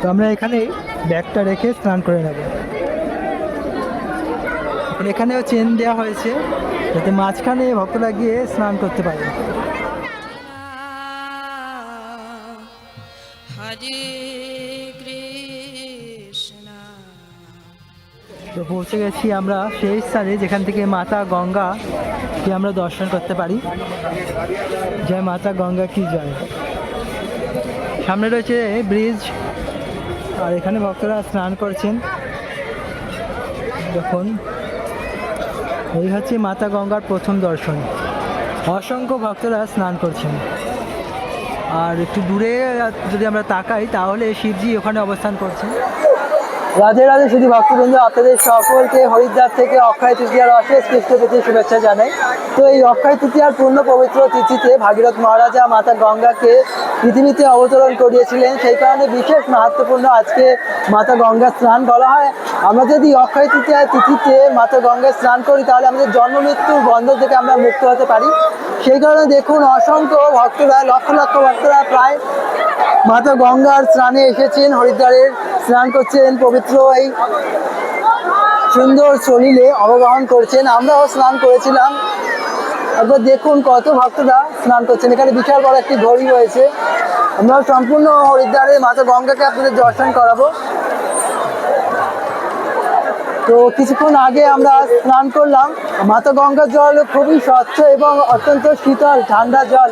তো আমরা এখানে ব্যাগটা রেখে স্নান করে নেব। এখানেও চেন দেওয়া হয়েছে যাতে মাঝখানে ভক্তরা গিয়ে স্নান করতে পারে। তো পৌঁছে গেছি আমরা সেই স্থানে যেখান থেকে মাতা গঙ্গা কে আমরা দর্শন করতে পারি। জয় মাতা গঙ্গা কি জয়। সামনে রয়েছে ব্রিজ আর এখানে ভক্তরা স্নান করছেন। দেখুন, এই হচ্ছে মাতা গঙ্গার প্রথম দর্শন। অসংখ্য ভক্তরা স্নান করছেন। আর একটু দূরে যদি আমরা তাকাই, তাহলে শিবজি ওখানে অবস্থান করছেন। রাধে রাধে শুধু ভক্তবৃন্দ, আপনাদের সকলকে হরিদ্বার থেকে অক্ষয় তৃতীয়ার অশেষ কৃষ্ণ প্রীতি শুভেচ্ছা জানাই। তো এই অক্ষয় তৃতীয়ার পূর্ণ পবিত্র তিথিতে ভাগীরথ মহারাজা মাতা গঙ্গাকে পৃথিবীতে অবতরণ করিয়েছিলেন। সেই কারণে বিশেষ মাহাত্মপূর্ণ আজকে মাতা গঙ্গা স্নান বলা হয়। আমরা যদি অক্ষয় তৃতীয়া তিথিতে মাতা গঙ্গা স্নান করি, তাহলে আমাদের জন্ম মৃত্যুর বন্ধন থেকে আমরা মুক্ত হতে পারি। সেই কারণে দেখুন, অসংখ্য ভক্তরা, লক্ষ লক্ষ ভক্তরা প্রায় মাতা গঙ্গার স্নানে এসেছেন, হরিদ্বারের স্নান করছেন, পবিত্র এই সুন্দর শরীরে অবগাহন করছেন। আমরাও স্নান করেছিলাম। একবার দেখুন কত ভক্তরা স্নান করছেন। এখানে বিশাল বড় একটি ঘড়ি রয়েছে। আমরা সম্পূর্ণ হরিদ্বারে মাতা গঙ্গাকে আপনাদের দর্শন করাবো। তো কিছুক্ষণ আগে আমরা স্নান করলাম। মাতা গঙ্গার জল খুবই স্বচ্ছ এবং অত্যন্ত শীতল ঠান্ডা জল।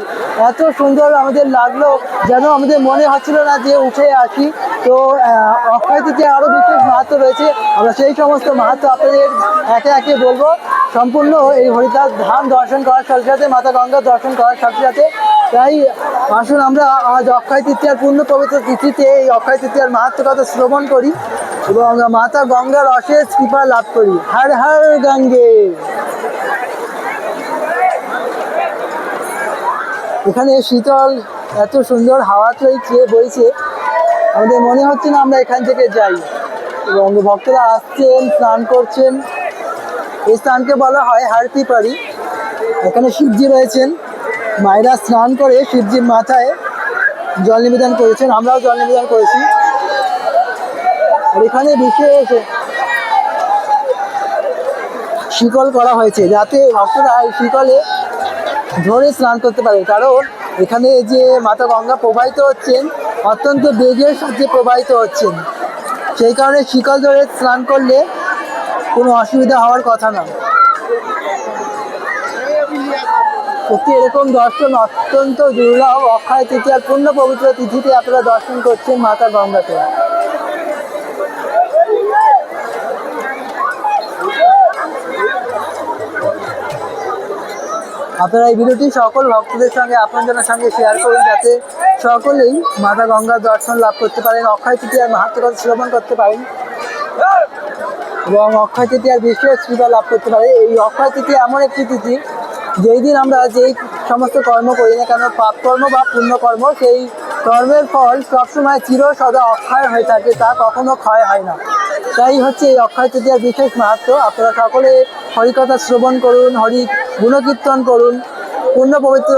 এত সুন্দর আমাদের লাগল যেন আমাদের মনে হচ্ছিল না যে উঠে আসি। তো আহ, অক্ষয় তৃতীয়া আরও বিশেষ মাহাত্ম রয়েছে আমরা সেই সমস্ত মাহাত্ম আপনাদের একে একে বলব। সম্পূর্ণ এই হরিদ্বার ধাম দর্শন করার সাথে সাথে মাতা গঙ্গা দর্শন করার সাথে সাথে। তাই আসুন আমরা আজ অক্ষয় তৃতীয়ার পূর্ণ পবিত্র তিথিতে এই অক্ষয় তৃতীয়ার মাহাত্ম কথা শ্রবণ করি। এবং মাতা গঙ্গার অশেষ কৃপা লাভ করি। হর হর গঙ্গে। এখানে শীতল, এত সুন্দর হাওয়া চলছে বইছে। আমাদের মনে হচ্ছে না আমরা এখান থেকে যাই। এবং ভক্তরা আসছেন, স্নান করছেন। এই স্নানকে বলা হয় হারতি পারি এখানে শিবজি রয়েছেন। মায়েরা স্নান করে শিবজির মাথায় জল নিবেদন করেছেন। আমরাও জল নিবেদন করেছি। আর এখানে বিশেষ শিকল করা হয়েছে, যাতে ভক্তরা এই শিকলে ধরে স্নান করতে পারে। কারণ এখানে যে মাতা গঙ্গা প্রবাহিত হচ্ছেন, অত্যন্ত বেগের সাথে প্রবাহিত হচ্ছেন। সেই কারণে শিকল ধরে স্নান করলে কোনো অসুবিধা হওয়ার কথা না। সত্যি এরকম দর্শন অত্যন্ত দুর্লভ, অক্ষয় তৃতীয়ার পূর্ণ পবিত্র তিথিতে আপনারা দর্শন করছেন মাতা গঙ্গাকে। আপনারা এই ভিডিওটি সকল ভক্তদের সঙ্গে, আপনাদের সঙ্গে শেয়ার করুন যাতে সকলেই মাতা গঙ্গার দর্শন লাভ করতে পারেন, অক্ষয় তৃতীয়ার মাহাত্ম কথা শ্রবণ করতে পারেন এবং অক্ষয় তৃতীয়ার বিশেষ কৃপা লাভ করতে পারে। এই অক্ষয় তৃতীয়া এমন একটি তিথি, যেই দিন আমরা যেই সমস্ত কর্ম করি না কেন পাপকর্ম বা পুণ্যকর্ম সেই কর্মের ফল সবসময় চির সদা অক্ষয় হয়ে থাকে, তা কখনো ক্ষয় হয় না। তাই হচ্ছে এই অক্ষয় তৃতীয়ার বিশেষ মাহাত্ম। আপনারা সকলে হরিকথা শ্রবণ করুন, হরি গুণকীর্তন করুন, পূর্ণ পবিত্র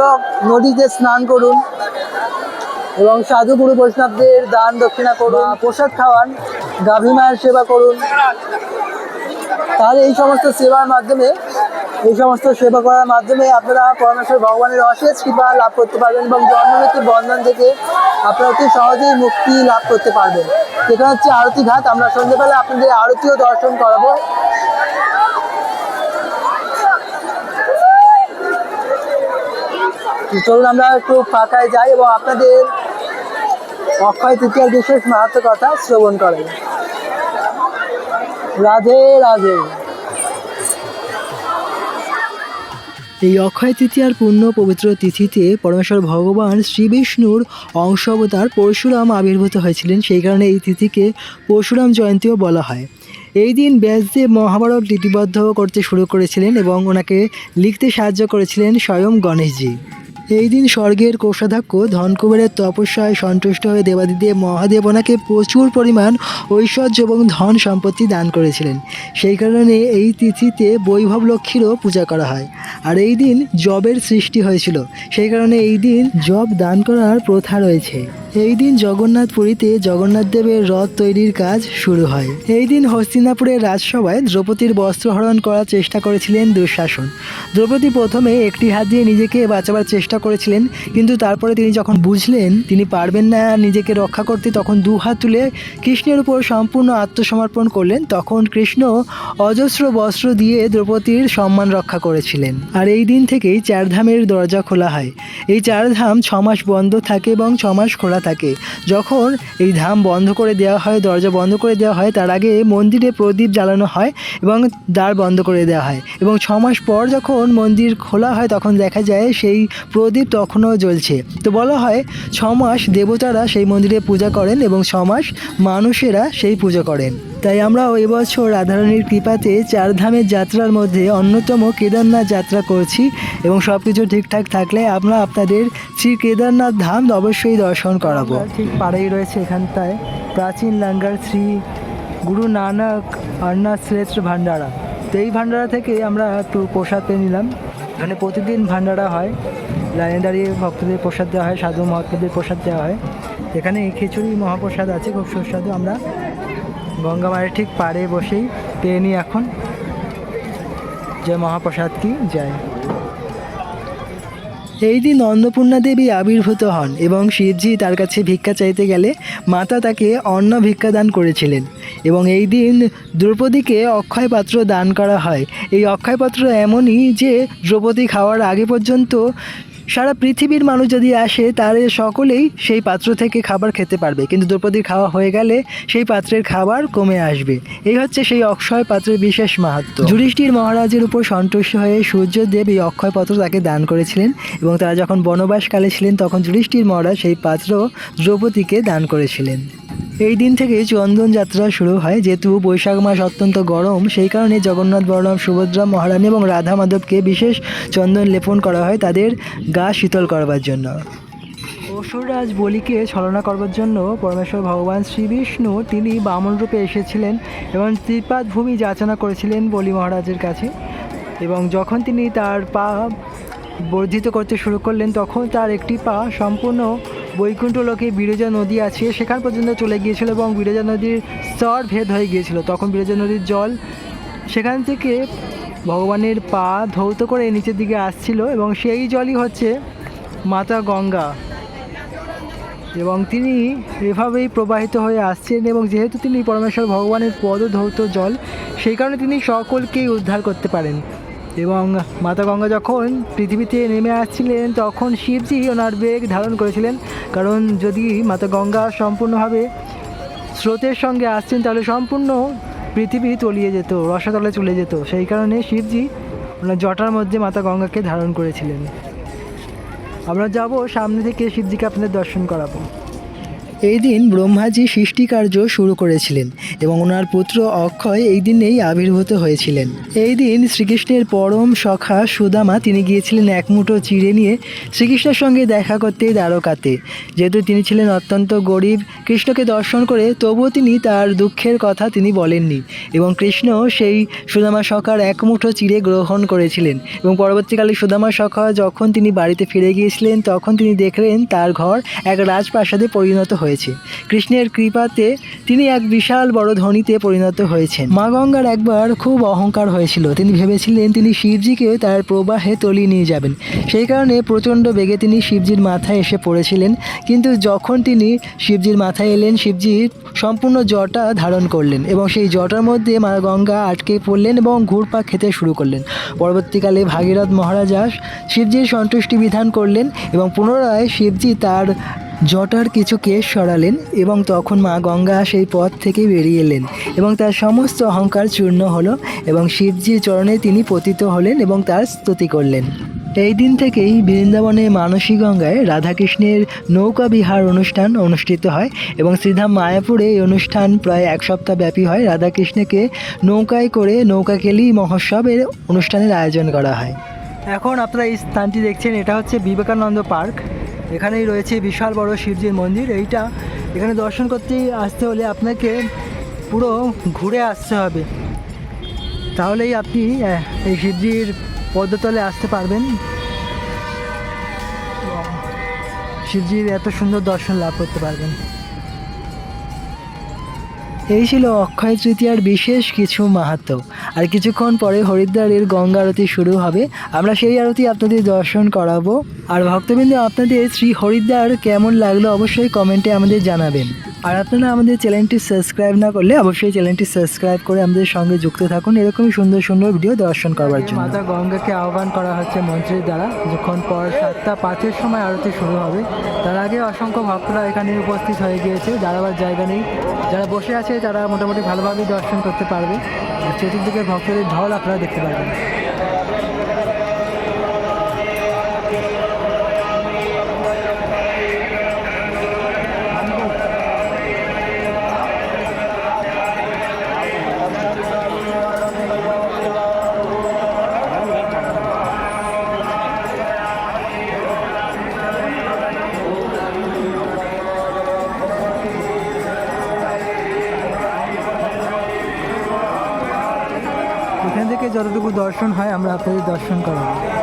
নদীতে স্নান করুন, এবং সাধু গুরু বৈষ্ণবদের দান দক্ষিণা করুন প্রসাদ খাওয়ান, গাভী মায়ের সেবা করুন। তাহলে এই সমস্ত সেবার মাধ্যমে এই সমস্ত সেবা করার মাধ্যমে আপনারা পরমেশ্বর ভগবানের অশেষ কৃপা লাভ করতে পারবেন এবং জন্মমৃত্যুর বন্ধন থেকে আপনারা অতি সহজেই মুক্তি লাভ করতে পারবেন। সেখানে হচ্ছে আরতি ঘাট। আমরা সন্ধ্যেবেলা আপনাদের আরতিও দর্শন করাবো। চলুন আমরা একটু ফাঁকায় যাই এবং আপনাদের অক্ষয় তৃতীয়ার বিশেষ মাহাত্ম কথা শ্রবণ করেন রাধে রাধে। এই অক্ষয় তৃতীয়ার পূর্ণ পবিত্র তিথিতে পরমেশ্বর ভগবান শ্রী বিষ্ণুর অংশ অবতার পরশুরাম আবির্ভূত হয়েছিলেন। সেই কারণে এই তিথিকে পরশুরাম জয়ন্তীও বলা হয়। এই দিন ব্যাসদেব মহাভারত লিপিবদ্ধ করতে শুরু করেছিলেন এবং ওনাকে লিখতে সাহায্য করেছিলেন স্বয়ং গণেশজি। এই দিন স্বর্গের কোষাধ্যক্ষ ধনকুবেরের তপস্যায় সন্তুষ্ট হয়ে দেবাদিদেব মহাদেবনাকে প্রচুর পরিমাণ ঐশ্বর্য এবং ধন সম্পত্তি দান করেছিলেন। সেই কারণে এই তিথিতে বৈভব লক্ষ্মীরও পূজা করা হয়। আর এই দিন জবের সৃষ্টি হয়েছিল। সেই কারণে এই দিন জব দান করার প্রথা রয়েছে। এই দিন জগন্নাথ পুরীতে জগন্নাথ দেবের রথ তৈরির কাজ শুরু হয়। এই দিন হস্তিনাপুরের রাজসভায় দ্রৌপদীর বস্ত্রহরণ করার চেষ্টা করেছিলেন দুঃশাসন। দ্রৌপদী প্রথমে একটি হাত দিয়ে নিজেকে বাঁচাবার চেষ্টা করেছিলেন, কিন্তু তারপরে তিনি যখন বুঝলেন তিনি পারবেন না নিজেকে রক্ষা করতে, তখন দু হাত তুলে কৃষ্ণের উপর সম্পূর্ণ আত্মসমর্পণ করলেন। তখন কৃষ্ণ অজস্র বস্ত্র দিয়ে দ্রৌপদীর সম্মান রক্ষা করেছিলেন। আর এই দিন থেকেই চারধামের দরজা খোলা হয়। এই চারধাম ছমাস বন্ধ থাকে এবং ছমাস মাস খোলা থাকে। যখন এই ধাম বন্ধ করে দেওয়া হয়, দরজা বন্ধ করে দেওয়া হয়, তার আগে মন্দিরে প্রদীপ জ্বালানো হয় এবং দ্বার বন্ধ করে দেওয়া হয় এবং ছ মাস পর যখন মন্দির খোলা হয়, তখন দেখা যায় সেই প্রদীপ তখনও জ্বলছে। তো বলা হয়, ছ মাস দেবতারা সেই মন্দিরে পূজা করেন এবং ছ মাস মানুষেরা সেই পুজো করেন। তাই আমরা ওই বছর রাধারানীর কৃপাতে চারধামের যাত্রার মধ্যে অন্যতম কেদারনাথ যাত্রা করছি এবং সব কিছু ঠিকঠাক থাকলে আমরা আপনাদের শ্রী কেদারনাথ ধাম অবশ্যই দর্শন করাবো। ঠিক পাড়েই রয়েছে এখানটায়। প্রাচীন লাঙ্গার শ্রী গুরু নানক অন্নাথ শ্রেষ্ঠ ভান্ডারা তো এই ভান্ডারা থেকে আমরা একটু প্রসাদ পেয়ে নিলাম। এখানে প্রতিদিন ভান্ডারা হয়। লাইনে দাঁড়িয়ে ভক্তদের প্রসাদ দেওয়া হয়, সাধু মহাত্মাদের প্রসাদ দেওয়া হয়। এখানে খিচুড়ি মহাপ্রসাদ আছে, খুব সুস্বাদু। আমরা গঙ্গা মায়ের ঠিক পাড়ে বসেই পেয়ে নিই এখন। যে মহাপ্রসাদ কি? যায় এই দিন অন্নপূর্ণা দেবী আবির্ভূত হন এবং শিবজি তার কাছে ভিক্ষা চাইতে গেলে মাতা তাকে অন্ন ভিক্ষা দান করেছিলেন। এবং এই দিন দ্রৌপদীকে অক্ষয় পাত্র দান করা হয়। এই অক্ষয় পাত্র এমনই যে দ্রৌপদী খাওয়ার আগে পর্যন্ত সারা পৃথিবীর মানুষ যদি আসে, তাহলে সকলেই সেই পাত্র থেকে খাবার খেতে পারবে। কিন্তু দ্রৌপদীর খাওয়া হয়ে গেলে সেই পাত্রের খাবার কমে আসবে। এই হচ্ছে সেই অক্ষয় পাত্রের বিশেষ মাহাত্ম। যুধিষ্ঠির মহারাজের উপর সন্তুষ্ট হয়ে সূর্যদেব এই অক্ষয় পাত্র তাকে দান করেছিলেন এবং তারা যখন বনবাসকালে ছিলেন, তখন যুধিষ্ঠির মহারাজ সেই পাত্র দ্রৌপদীকে দান করেছিলেন। এই দিন থেকে চন্দন যাত্রা শুরু হয়, যেহেতু বৈশাখ মাস অত্যন্ত গরম, সেই কারণে জগন্নাথ বলরাম সুভদ্রা, মহারানী এবং রাধা মাধবকে বিশেষ চন্দন লেপন করা হয় তাদের গা শীতল করবার জন্য। অসুররাজ বলিকে ছলনা করবার জন্য পরমেশ্বর ভগবান শ্রী বিষ্ণু তিনি বামন রূপে এসেছিলেন এবং ত্রিপাদ ভূমি যাচনা করেছিলেন বলি মহারাজের কাছে। এবং যখন তিনি তার পা বর্ধিত করতে শুরু করলেন, তখন তার একটি পা সম্পূর্ণ বৈকুণ্ঠ লোকে বিরজা নদী আছে, সেখান পর্যন্ত চলে গিয়েছিল এবং বিরজা নদীর স্তর ভেদ হয়ে গিয়েছিল। তখন বিরজা নদীর জল সেখান থেকে ভগবানের পা ধৌত করে নিচের দিকে আসছিল এবং সেই জলই হচ্ছে মাতা গঙ্গা। এবং তিনি এভাবেই প্রবাহিত হয়ে আসছেন এবং যেহেতু তিনি পরমেশ্বর ভগবানের পদ ধৌত জল, সেই কারণে তিনি সকলকেই উদ্ধার করতে পারেন। এবং মাতা গঙ্গা যখন পৃথিবীতে নেমে আসছিলেন, তখন শিবজি ওনার বেগ ধারণ করেছিলেন। কারণ যদি মাতা গঙ্গা সম্পূর্ণভাবে স্রোতের সঙ্গে আসছেন তাহলে সম্পূর্ণ পৃথিবী তলিয়ে যেত, রসাতলে চলে যেত। সেই কারণে শিবজি ওনার জটার মধ্যে মাতা গঙ্গাকে ধারণ করেছিলেন। আমরা যাব সামনে থেকে, শিবজিকে আপনাদের দর্শন করাবো। এই দিন ব্রহ্মাজি সৃষ্টি কার্য শুরু করেছিলেন এবং ওনার পুত্র অক্ষয় এই দিনেই আবির্ভূত হয়েছিলেন। এই দিন শ্রীকৃষ্ণের পরম সখা সুদামা তিনি গিয়েছিলেন এক মুঠো চিড়ে নিয়ে শ্রীকৃষ্ণের সঙ্গে দেখা করতে দ্বারকাতে। যেহেতু তিনি ছিলেন অত্যন্ত গরিব, কৃষ্ণকে দর্শন করে তবুও তিনি তার দুঃখের কথা তিনি বলেননি এবং কৃষ্ণ সেই সুদামা সখার এক মুঠো চিড়ে গ্রহণ করেছিলেন এবং পরবর্তীকালে সুদামা সখা যখন তিনি বাড়িতে ফিরে গিয়েছিলেন, তখন তিনি দেখলেন তার ঘর এক রাজপ্রাসাদে পরিণত হয়েছে। কৃষ্ণের কৃপাতে তিনি এক বিশাল বড় ধনীতে পরিণত হয়েছেন। মা গঙ্গার একবার খুব অহংকার হয়েছিল। তিনি ভেবেছিলেন তিনি শিবজিকে তার প্রবাহে তলিয়ে নিয়ে যাবেন। সেই কারণে প্রচণ্ড বেগে তিনি শিবজির মাথায় এসে পড়েছিলেন। কিন্তু যখন তিনি শিবজির মাথায় এলেন শিবজির সম্পূর্ণ জটা ধারণ করলেন এবং সেই জটার মধ্যে মা গঙ্গা আটকে পড়লেন এবং ঘুরপাক খেতে শুরু করলেন। পরবর্তীকালে ভাগীরথ মহারাজা শিবজির সন্তুষ্টি বিধান করলেন এবং পুনরায় শিবজি তার জটার কিছু কেশ সরালেন এবং তখন মা গঙ্গা সেই পথ থেকে বেরিয়ে এলেন এবং তার সমস্ত অহংকার চূর্ণ হলো এবং শিবজির চরণে তিনি পতিত হলেন এবং তার স্তুতি করলেন। এই দিন থেকেই বৃন্দাবনে মানসী গঙ্গায় রাধাকৃষ্ণের নৌকা বিহার অনুষ্ঠান অনুষ্ঠিত হয় এবং শ্রীধাম মায়াপুরে এই অনুষ্ঠান প্রায় এক সপ্তাহ ব্যাপী হয়। রাধাকৃষ্ণকে নৌকায় করে নৌকা কেলি মহোৎসবের অনুষ্ঠানের আয়োজন করা হয়। এখন আপনারা এই স্থানটি দেখছেন, এটা হচ্ছে বিবেকানন্দ পার্ক। এখানেই রয়েছে বিশাল বড় শিবজির মন্দির। এইটা এখানে দর্শন করতে আসতে হলে আপনাকে পুরো ঘুরে আসতে হবে। তাহলেই আপনি এই শিবজির পদ্মতলে আসতে পারবেন। শিবজির এত সুন্দর দর্শন লাভ করতে পারবেন। এই ছিল অক্ষয় তৃতীয়ার বিশেষ কিছু মাহাত্ম। আর কিছুক্ষণ পরে হরিদ্বারের গঙ্গা আরতি শুরু হবে। আমরা সেই আরতি আপনাদের দর্শন করাবো। আর ভক্তবৃন্দ, আপনাদের শ্রী হরিদ্বার কেমন লাগল অবশ্যই কমেন্টে আমাদের জানাবেন। আর আপনারা আমাদের চ্যানেলটি সাবস্ক্রাইব না করলে অবশ্যই চ্যানেলটি সাবস্ক্রাইব করে আমাদের সঙ্গে যুক্ত থাকুন এরকমই সুন্দর সুন্দর ভিডিও দর্শন করবার জন্য। মাতা গঙ্গাকে আহ্বান করা হচ্ছে মন্ত্রীর দ্বারা। যখন পর সাতটা পাঁচের সময় আরতি শুরু হবে, তার আগে অসংখ্য ভক্তরা এখানে উপস্থিত হয়ে গিয়েছে। দাঁড়াবার জায়গা নেই, যারা বসে আছে তারা মোটামুটি ভালোভাবেই দর্শন করতে পারবে। আর চতুর্দিকে ভক্তদের ঢল আপনারা দেখতে পারবেন। দর্শন হয় আমরা আপনাদের দর্শন করাবো।